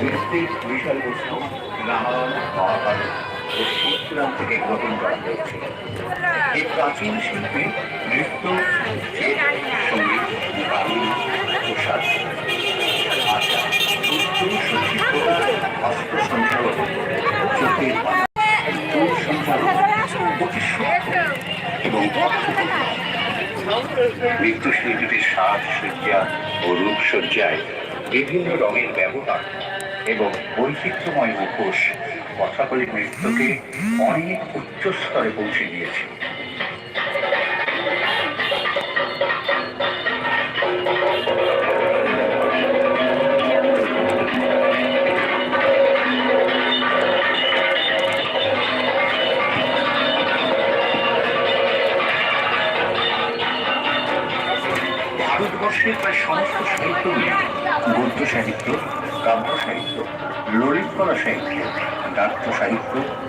নৃত্যের বিষয়বস্তু রামায়ণ ও শিবপুরাণ থেকে গ্রহণ করা হয়েছে। এই প্রাচীন শিল্পে নৃত্য সংগীত, গান, পোশাক আশা চৌষট্টি প্রকার হস্ত সঞ্চালন চোখের নৃত্যশিল্পীদের সাজ সজ্জা ও রূপসজ্জায় বিভিন্ন রঙের ব্যবহার এবং বৈচিত্র্যময় মুখোশ কথাকলি নৃত্যকে অনেক উচ্চ স্তরে পৌঁছে দিয়েছে। ভারতবর্ষের প্রায় সমস্ত সাহিত্য নিয়ে গদ্য সাহিত্য কাব্য সাহিত্য ললিত কলা সাহিত্য নাট্য সাহিত্য